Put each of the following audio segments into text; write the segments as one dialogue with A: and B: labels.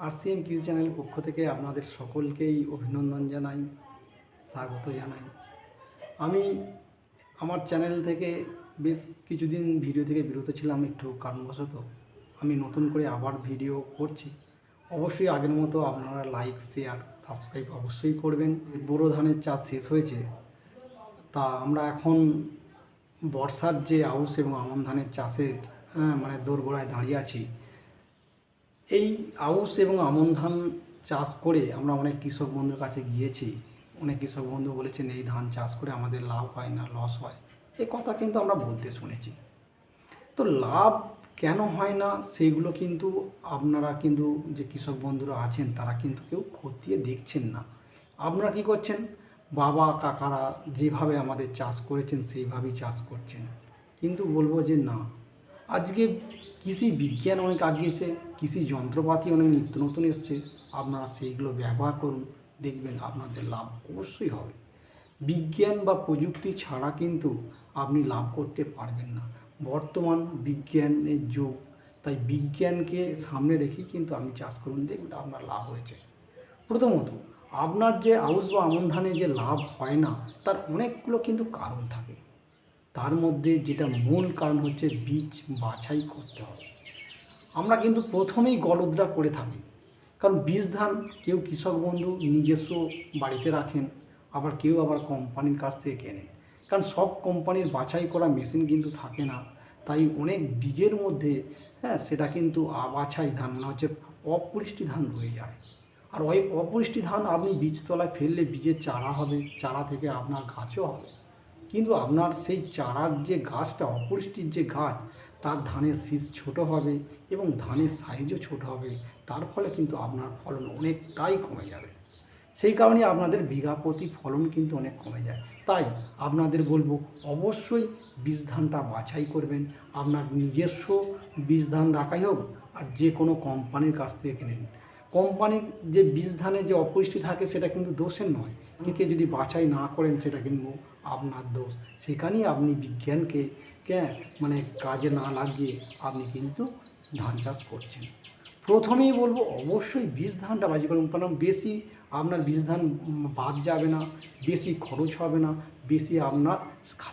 A: RCM কৃষি চ্যানেলের পক্ষ থেকে আপনাদের সকলকেই অভিনন্দন জানাই স্বাগত জানাই। আমি আমার চ্যানেল থেকে বেশ কিছুদিন ভিডিও থেকে বিরত ছিলাম একটু কারণবশত। আমি নতুন করে আবার ভিডিও করছি। অবশ্যই আগের মতো আপনারা লাইক শেয়ার সাবস্ক্রাইব অবশ্যই করবেন। বোরো ধানের চাষ শেষ হয়েছে। তা আমরা এখন বর্ষার যে আউশ এবং আমন ধানের চাষের হ্যাঁ, মানে দোরগোড়ায় দাঁড়িয়ে আছি এই আউশ এবং আমন ধান চাষ করে আমরা অনেক কৃষক বন্ধুর কাছে গিয়েছি। অনেক কৃষক বন্ধু বলেছেন, এই ধান চাষ করে আমাদের লাভ হয় না, লস হয়। এই কথা কিন্তু আমরা বলতে শুনেছি। তো লাভ কেন হয় না সেইগুলো কিন্তু আপনারা কিন্তু যে কৃষক বন্ধুরা আছেন, তারা কিন্তু কেউ খতিয়ে দেখছেন না। আপনারা কি করছেন? বাবা, কাকারা যেভাবে আমাদের চাষ করেছেন, সেইভাবেই চাষ করছেন। কিন্তু বলব যে না আজকে কৃষি বিজ্ঞান অনেক আগিয়েছে কৃষি যন্ত্রপাতি অনেক নিত্য নতুন এসছে, আপনারা সেইগুলো ব্যবহার করুন, দেখবেন আপনাদের লাভ অবশ্যই হবে। বিজ্ঞান বা প্রযুক্তি ছাড়া কিন্তু আপনি লাভ করতে পারবেন না। বর্তমান বিজ্ঞানের যুগ, তাই বিজ্ঞানকে সামনে রেখেই কিন্তু আপনি চাষ করুন, দেখবেন আপনার লাভ হয়েছে। প্রথমত, আপনার যে আউশ বা আমন ধানে যে লাভ হয় না, তার অনেকগুলো কিন্তু কারণ থাকে। তার মধ্যে যেটা মূল কারণ হচ্ছে বীজ বাছাই করতে হবে। আমরা কিন্তু প্রথমেই গলদরা করে থাকি। কারণ বীজ ধান কেউ কৃষক বন্ধু নিজস্ব বাড়িতে রাখেন, আবার কেউ আবার কোম্পানির কাছ থেকে কেনেন। কারণ সব কোম্পানির বাছাই করা মেশিন কিন্তু থাকে না। তাই অনেক বীজের মধ্যে হ্যাঁ সেটা কিন্তু আবাছাই ধান মানে হচ্ছে অপুষ্টি ধান রয়ে যায়। আর ওই অপুষ্টি ধান আপনি বীজতলায় ফেললে বীজের চারা হবে, চারা থেকে আপনার গাছও হবে। কিন্তু আপনার সেই চারার যে গাছটা, অপুষ্টির যে গাছ, তার ধানের শীষ ছোট হবে এবং ধানের সাইজও ছোট হবে। তার ফলে কিন্তু আপনার ফলন অনেকটাই কমে যাবে। সেই কারণে আপনাদের বিঘা প্রতি ফলন কিন্তু অনেক কমে যায়। তাই আপনাদের বলব, অবশ্যই বীজ ধানটা বাছাই করবেন। আপনার নিজস্ব বীজ ধান রাখাই হোক আর যে কোনো কোম্পানির কাছ থেকে কিনেন। কোম্পানির যে বীজ ধানের যে অপুষ্টি থাকে সেটা কিন্তু দোষের নয়। কিন্তু যদি বাছাই না করেন সেটা কিন্তু আপনার দোষ। সেখানেই আপনি বিজ্ঞানকে মানে কাজে না লাগিয়ে আপনি কিন্তু ধান চাষ করছেন। প্রথমেই বলব, অবশ্যই বীজ ধানটা বাজি করুন, কারণ বেশি আপনার বীজ ধান বাদ যাবে না, বেশি খরচ হবে না, বেশি আপনার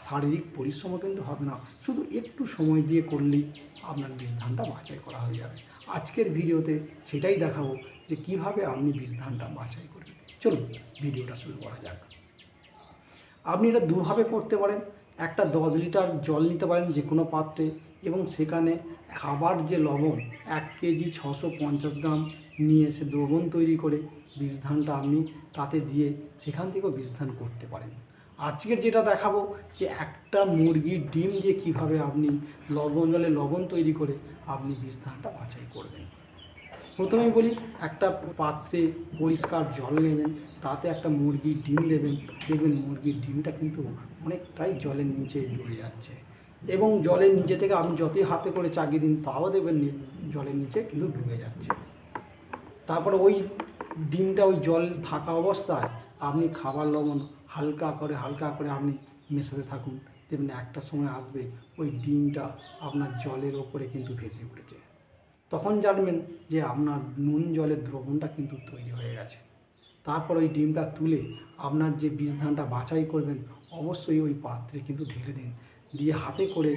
A: শারীরিক পরিশ্রমও কিন্তু হবে না। শুধু একটু সময় দিয়ে করলেই আপনার বীজ ধানটা বাছাই করা হয়ে যাবে। আজকের ভিডিওতে সেটাই দেখাবো যে কীভাবে আপনি বীজ ধানটা বাছাই করবেন। চলুন ভিডিওটা শুরু করা যাক। আপনি এটা দুভাবে করতে পারেন। একটা দশ লিটার জল নিতে পারেন যে কোনো পাত্রে। এবং সেখানে খাবার যে লবণ, এক কেজি ছশো পঞ্চাশ গ্রাম নিয়ে এসে দ্রবণ তৈরি করে বীজ ধানটা আপনি তাতে দিয়ে সেখান থেকেও বীজ ধান করতে পারেন। আজকের যেটা দেখাবো, যে একটা মুরগির ডিম দিয়ে কীভাবে আপনি লবণ জলে লবণ তৈরি করে আপনি বীজ ধানটা বাছাই করবেন। প্রথমেই বলি, একটা পাত্রে পরিষ্কার জল নেবেন, তাতে একটা মুরগির ডিম দেবেন। দেখবেন মুরগির ডিমটা কিন্তু অনেকটাই জলের নিচে ডুবে যাচ্ছে। এবং জলের নিচে থেকে আপনি যতই হাতে করে চাগিয়ে দিন, তাও দেখবেন জলের নিচে কিন্তু ডুবে যাচ্ছে। তারপরে ওই ডিমটা, ওই জল থাকা অবস্থায় আপনি খাবার লবণ হালকা করে হালকা করে আপনি মেশাতে থাকুন। তেমনি একটা সময় আসবে, ওই ডিমটা আপনার জলের ওপরে কিন্তু ভেসে উঠেছে। তখন জানবেন যে আপনার নুন জলের দ্রবণটা কিন্তু তৈরি হয়ে গেছে। তারপর ওই ডিমটা তুলে আপনার যে বীজ ধানটা বাছাই করবেন, অবশ্যই ওই পাত্রে কিন্তু ঢেলে দিন। দিয়ে হাতে করে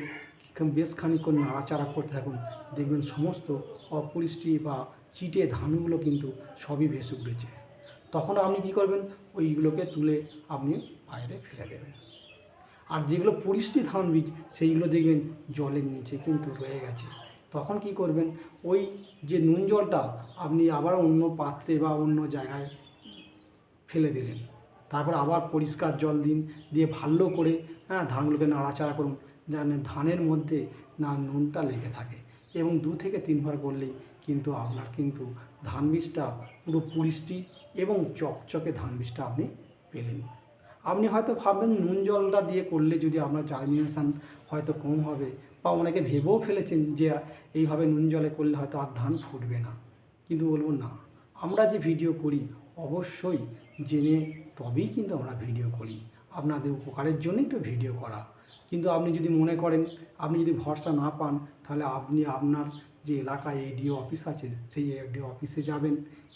A: বেশ খানিক্ষণ নাড়াচাড়া করতে থাকুন। দেখবেন সমস্ত অপুষ্টি বা চিটে ধানগুলো কিন্তু সবই ভেসে উঠেছে। তখন আপনি কি করবেন? ওইগুলোকে তুলে আপনি বাইরে ফেলে দেবেন। আর যেগুলো পুরিষ্টি ধান বীজ, সেইগুলো দেখবেন জলের নিচে কিন্তু রয়ে গেছে। তখন কি করবেন? ওই যে নুন জলটা আপনি আবার অন্য পাত্রে বা অন্য জায়গায় ফেলে দিলেন। তারপর আবার পরিষ্কার জল দিন, দিয়ে ভালো করে হ্যাঁ ধানগুলোকে নাড়াচাড়া করুন, যেন ধানের মধ্যে না নুনটা লেগে থাকে। এবং দু থেকে তিনবার করলেই কিন্তু আপনার কিন্তু ধান বীজটা পুরো পুরিষ্টি এবং চকচকে ধান বীজটা আপনি পেলেন। আপনি হয়তো ভাববেন, নুন জলটা দিয়ে করলে যদি আপনার জার্মিনেশান হয়তো কম হবে বা অনেকে ভেবেও ফেলেছেন যে এইভাবে নুন জলে করলে হয়তো আর ধান ফুটবে না। কিন্তু বলব না, আমরা যে ভিডিও করি, অবশ্যই জেনে তবেই কিন্তু আমরা ভিডিও করি। আপনাদের উপকারের জন্যই তো ভিডিও করা। কিন্তু আপনি যদি মনে করেন, আপনি যদি ভরসা না পান, তাহলে আপনি আপনার যে এলাকায় এডিও অফিস আছে, সেই এডিও অফিসে যাবেন,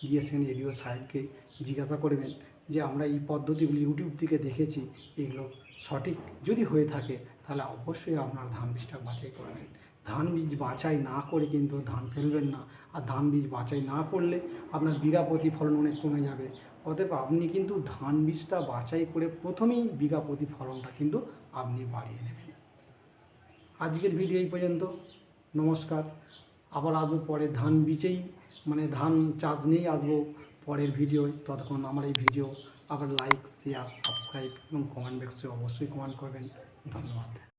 A: গিয়ে সেখানে এডিও সাহেবকে জিজ্ঞাসা করবেন যে, আমরা এই পদ্ধতিগুলি ইউটিউব থেকে দেখেছি, এগুলো সঠিক যদি হয়ে থাকে, তাহলে অবশ্যই আপনার ধান বীজটা বাছাই করবেন। ধান বীজ বাছাই না করে কিন্তু ধান ফেলবেন না। আর ধান বীজ বাছাই না করলে আপনার বিঘা প্রতি ফলন অনেক কমে যাবে। অতএব আপনি কিন্তু ধান বীজটা বাছাই করে প্রথমেই বিঘা প্রতি ফলনটা কিন্তু আপনি বাড়িয়ে নেবেন। আজকের ভিডিও এই পর্যন্ত। নমস্কার। আবার আসব পরে ধান বীজেই। মানে ধান চাষ নিয়েই আসব পরের ভিডিও ততক্ষণ আমার এই ভিডিও। আবার লাইক শেয়ার সাবস্ক্রাইব এবং কমেন্ট বক্সে অবশ্যই কমেন্ট করবেন। ধন্যবাদ।